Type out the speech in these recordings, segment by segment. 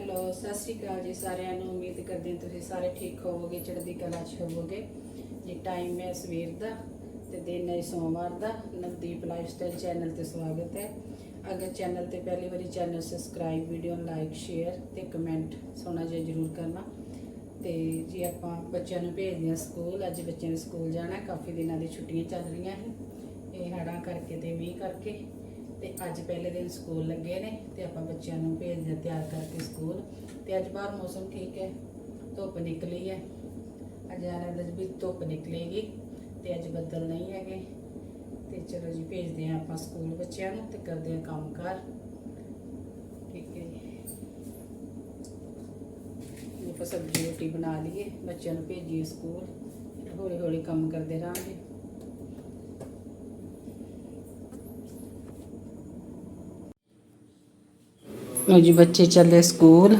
Hello, ਸਤਿ ਸ਼੍ਰੀ ਅਕਾਲ ਜੀ ਸਾਰਿਆਂ ਨੂੰ। ਉਮੀਦ ਕਰਦੇ ਹਾਂ ਤੁਸੀਂ ਸਾਰੇ ਠੀਕ ਹੋਵੋਗੇ, ਚੜ੍ਹਦੀ ਕਲਾ 'ਚ ਹੋਵੋਗੇ। ਜੀ ਟਾਈਮ ਹੈ ਸਵੇਰ ਦਾ ਤੇ ਦਿਨ ਹੈ ਸੋਮਵਾਰ ਦਾ। ਨਵਦੀਪ ਲਾਈਫਸਟਾਈਲ ਚੈਨਲ ਤੇ ਸਵਾਗਤ ਹੈ। ਅਗਰ ਚੈਨਲ ਤੇ ਪਹਿਲੀ ਵਾਰੀ channel subscribe video like share ਤੇ ਕਮੈਂਟ ਸੋਨਾ ਜਿਹਾ ਜ਼ਰੂਰ ਕਰਨਾ। ਤੇ ਜੀ, ਆਪਾਂ ਬੱਚਿਆਂ ਨੂੰ ਭੇਜਦੇ ਹਾਂ ਸਕੂਲ। ਅੱਜ ਬੱਚਿਆਂ ਨੇ ਸਕੂਲ ਜਾਣਾ, ਕਾਫੀ ਦਿਨਾਂ ਦੀ ਛੁੱਟੀਆਂ ਚੱਲ ਰਹੀਆਂ ਸੀ ਇਹ ਹੜਾਂ ਕਰਕੇ ਤੇ ਮੀਂਹ ਕਰਕੇ। ਤੇ ਅੱਜ ਪਹਿਲੇ ਦਿਨ ਸਕੂਲ ਲੱਗੇ ਨੇ ਤੇ ਆਪਾਂ ਬੱਚਿਆਂ ਨੂੰ ਭੇਜਦੇ ਹਾਂ ਤਿਆਰ ਕਰਕੇ ਸਕੂਲ। ਤੇ ਅੱਜ ਬਾਹਰ ਮੌਸਮ ਠੀਕ ਹੈ, ਧੁੱਪ ਨਿਕਲੀ ਹੈ। ਅੱਜ ਆਨੰਦ ਵੀ ਧੁੱਪ ਨਿਕਲੇਗੀ ਤੇ ਅੱਜ ਬੱਦਲ ਨਹੀਂ ਹੈਗੇ। ਤੇ ਚਲੋ ਜੀ, ਭੇਜਦੇ ਹਾਂ ਆਪਾਂ ਸਕੂਲ ਬੱਚਿਆਂ ਨੂੰ ਤੇ ਕਰਦੇ ਹਾਂ ਕੰਮਕਾਰ। ਠੀਕ ਹੈ ਜੀ। ਸਬਜ਼ੀ ਰੋਟੀ ਬਣਾ ਲਈਏ, ਬੱਚਿਆਂ ਨੂੰ ਭੇਜੀਏ ਸਕੂਲ। ਹੌਲੀ ਹੌਲੀ ਕੰਮ ਕਰਦੇ ਰਹਾਂਗੇ। ਲਓ ਜੀ, ਬੱਚੇ ਚੱਲੇ ਸਕੂਲ।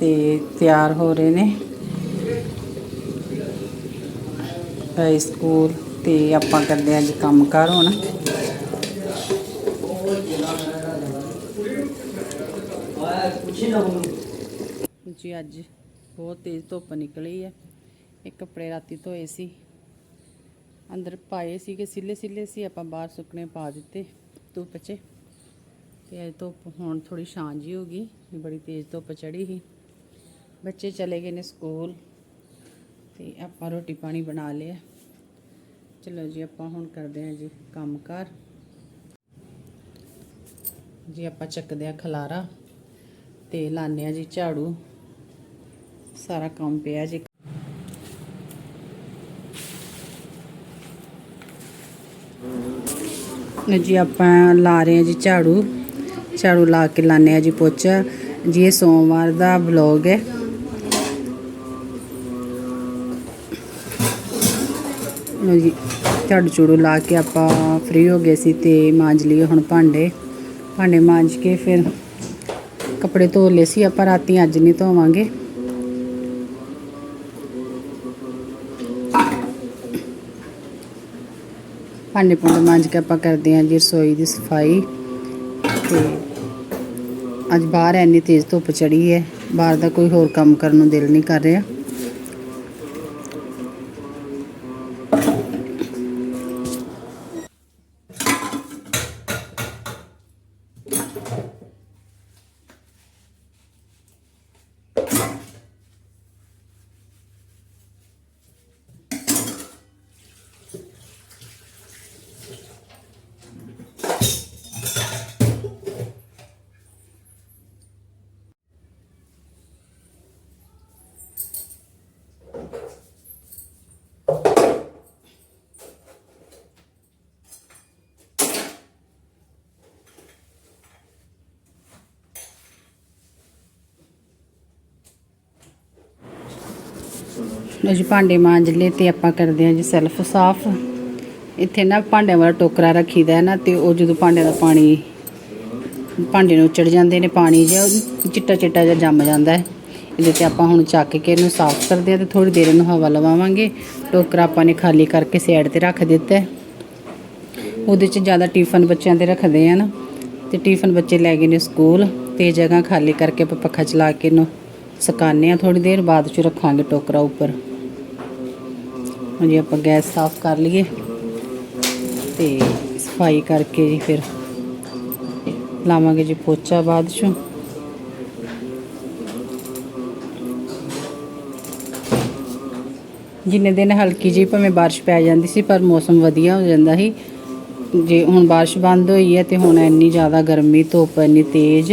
ਤੇ ਤਿਆਰ ਹੋ ਰਹੇ ਨੇ। ਹਾਈ ਸਕੂਲ ਤੇ ਆਪਾਂ ਕਰਦੇ ਹਾਂ ਜੀ ਕੰਮ ਕਾਰ ਹੁਣ। ਜੀ, ਅੱਜ ਬਹੁਤ ਤੇਜ਼ ਧੁੱਪ ਨਿਕਲੀ ਹੈ। ਇਹ ਕੱਪੜੇ ਰਾਤੀ ਧੋਏ ਸੀ। ਅੰਦਰ ਪਾਏ ਸੀ ਕਿ ਸਿੱਲੇ ਸਿੱਲੇ ਸੀ, ਆਪਾਂ ਬਾਹਰ ਸੁੱਕਣੇ ਪਾ ਦਿੱਤੇ ਧੁੱਪ 'ਚ। ਤੇ ਅੱਜ ਧੁੱਪ ਹੁਣ ਥੋੜੀ ਛਾਂ ਜੀ ਹੋ ਗਈ ਬੜੀ ਤੇਜ਼ ਧੁੱਪ ਚੜੀ ਸੀ। ਬੱਚੇ ਚਲੇ ਗਏ ਨੇ ਸਕੂਲ ਤੇ ਆਪਾਂ ਰੋਟੀ ਪਾਣੀ ਬਣਾ ਲਿਆ। ਚਲੋ ਜੀ, ਆਪਾਂ ਹੁਣ ਕਰਦੇ ਹਾਂ ਜੀ ਕੰਮ ਕੰਮਕਾਰ। ਜੀ, ਆਪਾਂ ਚੱਕਦੇ ਆ ਖਲਾਰਾ ਤੇ ਲਾਉਂਦੇ ਆ ਜੀ ਝਾੜੂ। ਸਾਰਾ ਕੰਮ ਪਿਆ ਜੀ। ਜੀ, ਆਪਾਂ ਲਾ ਰਹੇ ਹਾਂ ਜੀ ਝਾੜੂ। ਝਾੜੂ ਲਾ ਕੇ ਲਾਉਂਦੇ ਆ ਜੀ ਪੋਚਾ ਜੀ ਇਹ ਸੋਮਵਾਰ ਦਾ ਵਲੌਗ ਹੈ। ਲਓ ਜੀ, ਝਾੜੂ ਝੂੜੂ ਲਾ ਕੇ ਆਪਾਂ ਫ੍ਰੀ ਹੋ ਗਏ ਸੀ ਤੇ ਮਾਂਜ ਲਈਏ ਹੁਣ ਭਾਂਡੇ। ਭਾਂਡੇ ਮਾਂਜ ਕੇ ਫਿਰ ਕੱਪੜੇ ਧੋ ਲਏ ਸੀ, ਆਪਾਂ ਰਾਤੀ ਅੱਜ ਨਹੀਂ ਧੋਵਾਂਗੇ। ਭਾਂਡੇ ਭੁੰਡੇ ਮਾਂਜ ਕੇ ਆਪਾਂ ਕਰਦੇ ਹਾਂ ਜੀ ਰਸੋਈ ਦੀ ਸਫ਼ਾਈ। ਤੇ ਅੱਜ ਬਾਹਰ ਐਨੀ ਤੇਜ਼ ਧੁੱਪ ਚੜੀ ਹੈ। ਬਾਹਰ ਦਾ ਕੋਈ ਹੋਰ ਕੰਮ ਕਰਨ ਨੂੰ ਦਿਲ ਨਹੀਂ ਕਰ ਰਿਹਾ। ਲਓ ਜੀ, ਭਾਂਡੇ ਮਾਂਜ ਲਏ ਤੇ ਆਪਾਂ ਕਰਦੇ ਹਾਂ ਜੀ ਸੈਲਫ ਸਾਫ਼। ਇੱਥੇ ਨਾ ਭਾਂਡਿਆਂ ਵਾਲਾ ਟੋਕਰਾ ਰੱਖੀਦਾ ਹੈ ਨਾ, ਤੇ ਉਹ ਜਦੋਂ ਭਾਂਡਿਆਂ ਦਾ ਪਾਣੀ, ਭਾਂਡੇ ਨੂੰ ਉੱਚੜ ਜਾਂਦੇ ਨੇ, ਪਾਣੀ ਜਿਹਾ ਚਿੱਟਾ ਚਿੱਟਾ ਜਿਹਾ ਜੰਮ ਜਾਂਦਾ ਹੈ। ਇਹਦੇ ਤੇ ਆਪਾਂ ਹੁਣ ਚੱਕ ਕੇ ਇਹਨੂੰ ਸਾਫ਼ ਕਰਦੇ ਹਾਂ ਤੇ ਥੋੜੀ ਦੇਰ ਇਹਨੂੰ ਹਵਾ ਲਵਾਵਾਂਗੇ। ਟੋਕਰਾ ਆਪਾਂ ਨੇ ਖਾਲੀ ਕਰਕੇ ਸਾਈਡ ਤੇ ਰੱਖ ਦਿੱਤਾ ਉਹਦੇ 'ਚ ਜ਼ਿਆਦਾ ਟਿਫਨ ਬੱਚਿਆਂ ਦੇ ਰੱਖਦੇ ਆ ਨਾ, ਤੇ ਟਿਫਨ ਬੱਚੇ ਲੈ ਗਏ ਨੇ ਸਕੂਲ ਤੇ ਇਹ ਜਗ੍ਹਾ ਖਾਲੀ ਕਰਕੇ ਆਪਾਂ ਪੱਖਾ ਚਲਾ ਕੇ ਇਹਨੂੰ ਸੁਕਾਉਂਦੇ ਆ ਥੋੜੀ ਦੇਰ, ਬਾਅਦ ਚ ਰੱਖਾਂਗੇ ਟੋਕਰਾ ਉੱਪਰ। ਹਾਂਜੀ, ਆਪਾਂ ਗੈਸ ਸਾਫ਼ ਕਰ ਲਈਏ ਤੇ ਸਫ਼ਾਈ ਕਰਕੇ ਜੀ ਫਿਰ ਲਾਵਾਂਗੇ ਜੀ ਪੋਚਾ ਬਾਅਦ ਚੋਂ। ਜਿੰਨੇ ਦਿਨ ਹਲਕੀ ਜਿਹੀ ਭਾਵੇਂ ਬਾਰਿਸ਼ ਪੈ ਜਾਂਦੀ ਸੀ, ਪਰ ਮੌਸਮ ਵਧੀਆ ਹੋ ਜਾਂਦਾ ਸੀ। ਜੇ ਹੁਣ ਬਾਰਿਸ਼ ਬੰਦ ਹੋਈ ਹੈ ਤੇ ਹੁਣ ਇੰਨੀ ਜ਼ਿਆਦਾ ਗਰਮੀ, ਧੁੱਪ, ਇੰਨੀ ਤੇਜ਼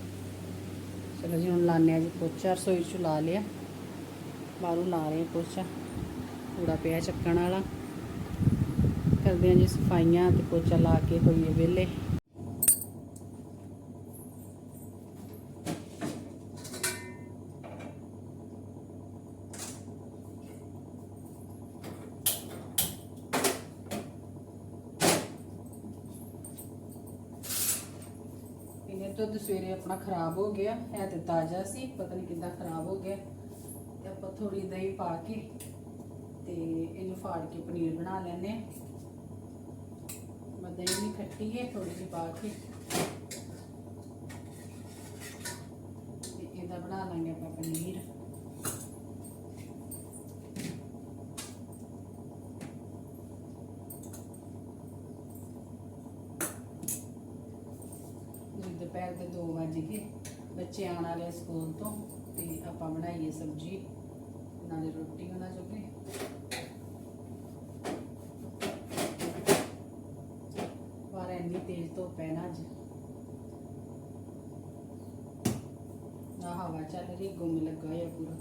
ਚਲੋ ਜੀ, ਹੁਣ ਲਾਣੇ ਆ ਜੀ ਪੋਚਾ, ਰਸੋਈ ਚ ਲਾ ਲਿਆ। ਬਾਹਰੋਂ ਲਾ ਰਹੇ ਪੋਚਾ। ਕੂੜਾ ਪਿਆ ਚੱਕਣ ਵਾਲਾ। ਕਰਦੇ ਹਾਂ ਜੀ ਸਫਾਈਆਂ ਤੇ ਪੋਚਾ ਲਾ ਕੇ ਹੋਈਏ ਵਿਹਲੇ ਇਹਨੇ ਦੁੱਧ ਸਵੇਰੇ ਆਪਣਾ ਖਰਾਬ ਹੋ ਗਿਆ ਹੈ ਤੇ ਤਾਜ਼ਾ ਸੀ, ਪਤਾ ਨਹੀਂ ਕਿੱਦਾਂ ਖਰਾਬ ਹੋ ਗਿਆ। ਤੇ ਆਪਾਂ ਥੋੜੀ ਦਹੀਂ ਪਾ ਕੇ ਤੇ ਇਹਨੂੰ ਫਾੜ ਕੇ ਪਨੀਰ ਬਣਾ ਲੈਣੇ ਆ ਮੈਂ ਦਹੀਂ ਨਹੀਂ ਖੱਟੀ ਹੈ ਥੋੜੀ ਜਿਹੀ ਪਾ ਕੇ। ਤੇ ਇਹਦਾ ਬਣਾ ਲਾਂਗੇ ਆਪਾਂ ਪਨੀਰ। ਹੁਣ ਦੁਪਹਿਰ 2 ਵਜ ਗਏ। ਬੱਚੇ ਆਉਣ ਵਾਲੇ ਸਕੂਲ ਤੋਂ ਤੇ ਆਪਾਂ ਬਣਾਈਏ ਸਬਜ਼ੀ। ਨਾਲੇ ਰੋਟੀ ਉਹਨਾਂ ਚੁੱਕੇ ਪਰ ਇੰਨੀ ਤੇਜ਼ ਧੁੱਪ ਹੈ ਨਾ ਅੱਜ। ਨਾ ਹਵਾ ਚੱਲ ਰਹੀ, ਗੁੰਮ ਲੱਗਾ ਹੋਇਆ ਪੂਰਾ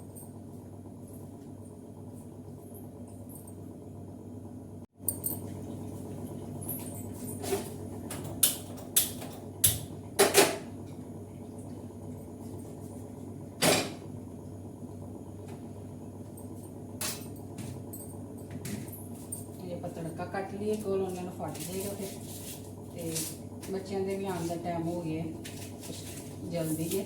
ਇਹ ਆਪਾਂ ਤੜਕਾ ਕੱਟ ਲਈਏ, ਕੋਲ ਉਹਨਾਂ ਨੂੰ ਫਟ ਜਾਏਗਾ ਫਿਰ। ਤੇ ਬੱਚਿਆਂ ਦੇ ਵੀ ਆਉਣ ਦਾ ਟਾਈਮ ਹੋ ਗਿਆ ਜਲਦੀ ਹੈ।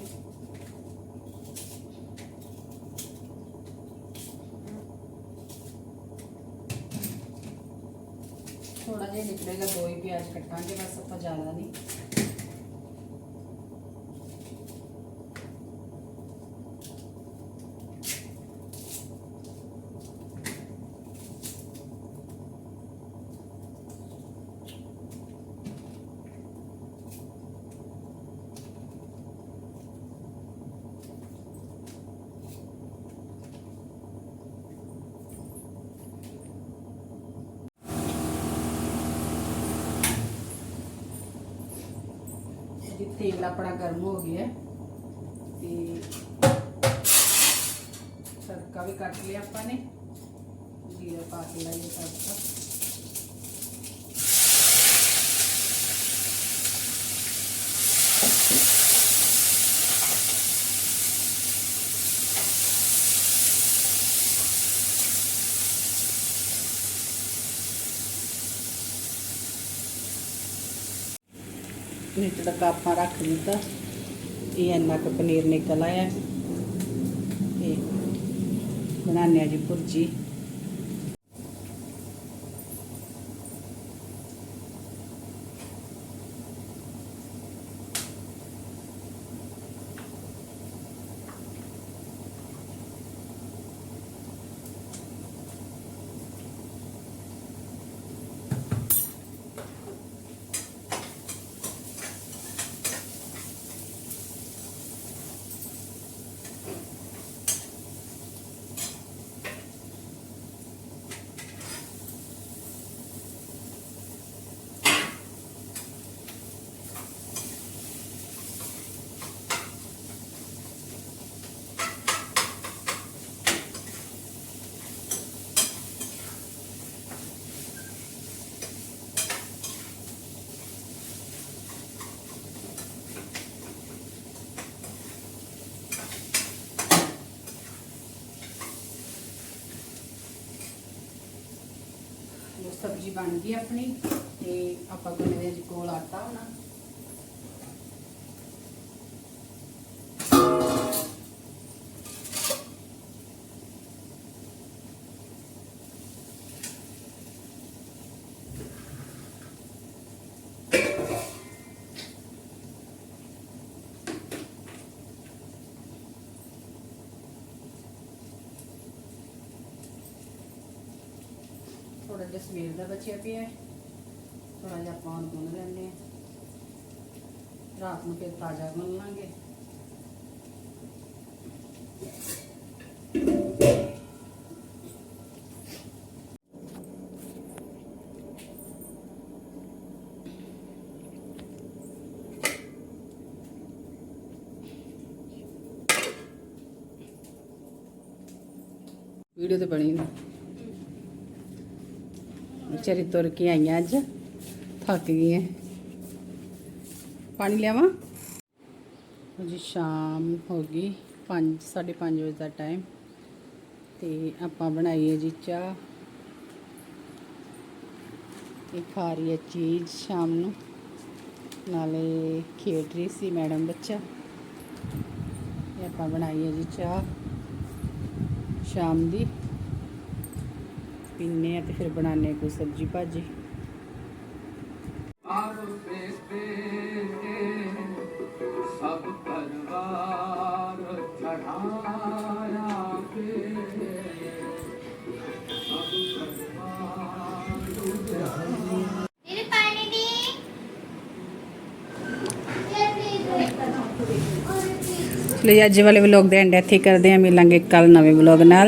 ਥੋੜਾ ਜਿਹਾ ਨਿਕਲੇਗਾ, ਦੋ ਹੀ ਪਿਆਜ਼ ਕੱਟਾਂਗੇ, ਬਸ ਆਪਾਂ ਜ਼ਿਆਦਾ ਨਹੀਂ। ਤੇਲ ਆਪਣਾ ਗਰਮ ਹੋ ਗਿਆ ਤੇ ਤੜਕਾ ਵੀ ਕੱਟ ਲਿਆ ਆਪਾਂ ਨੇ। ਜੀਰਾ ਪਾ ਕੇ ਲਾਈਏ ਤੜਕਾ। ਇਹ ਤੜਕਾ ਆਪਾਂ ਰੱਖ ਦਿੱਤਾ। ਇਹ ਇੰਨਾ ਕੁ ਪਨੀਰ ਨਿਕਲ ਆਇਆ। ਤੇ ਬਣਾਉਂਦੇ ਆ ਜੀ ਭੁਰਜੀ। ਸਬਜ਼ੀ ਬਣ ਗਈ ਆਪਣੀ ਤੇ ਆਪਾਂ ਗੁੰਨੇ ਦੇ ਕੋਲ ਆਟਾ ਹੋਣਾ। ਥੋੜਾ ਸਵੇਰ ਦਾ ਬਚਿਆ ਪਿਆ ਹੈ। ਥੋੜਾ ਜਿਹਾ ਆਪਾਂ ਗੁੰਨ ਲੈਂਦੇ ਹਾਂ। ਰਾਤ ਨੂੰ ਫਿਰ ਤਾਜ਼ਾ ਗੁੰਨ ਲਾਂਗੇ। ਵੀਡੀਓ ਤੇ ਬਣੀ ਨਾ। ਵਿਚਾਰੀ ਤੁਰ ਕੇ ਆਈਆਂ ਅੱਜ। ਥੱਕ ਗਈਆਂ ਪਾਣੀ ਲਿਆਵਾਂ? ਜੀ ਸ਼ਾਮ ਹੋ ਗਈ। 5 5:30 ਵਜੇ ਦਾ ਟਾਈਮ ਤੇ ਆਪਾਂ ਬਣਾਈਏ ਜੀ ਚਾਹ। ਇਹ ਖਾ ਰਹੀ ਹੈ ਚੀਜ਼ ਸ਼ਾਮ ਨੂੰ। ਨਾਲੇ ਖੇਡ ਰਹੀ ਸੀ ਮੈਡਮ ਬੱਚਾ। ਇਹ ਆਪਾਂ ਬਣਾਈਏ ਜੀ ਚਾਹ। ਸ਼ਾਮ ਦੀ। ਪੀਨੇ ਆ ਤੇ ਫਿਰ ਬਣਾਣੇ ਕੋਈ ਸਬਜੀ ਭਾਜੀ। ਸਭ ਪਰਵਾਰ ਚੜਾਇਆ ਲਈ ਅੱਜ ਵਾਲੇ ਵਲੌਗ ਦੇ ਐਂਡ ਇੱਥੇ ਕਰਦੇ ਆ ਮਿਲਾਂਗੇ ਕੱਲ ਨਵੇਂ ਵਲੌਗ ਨਾਲ।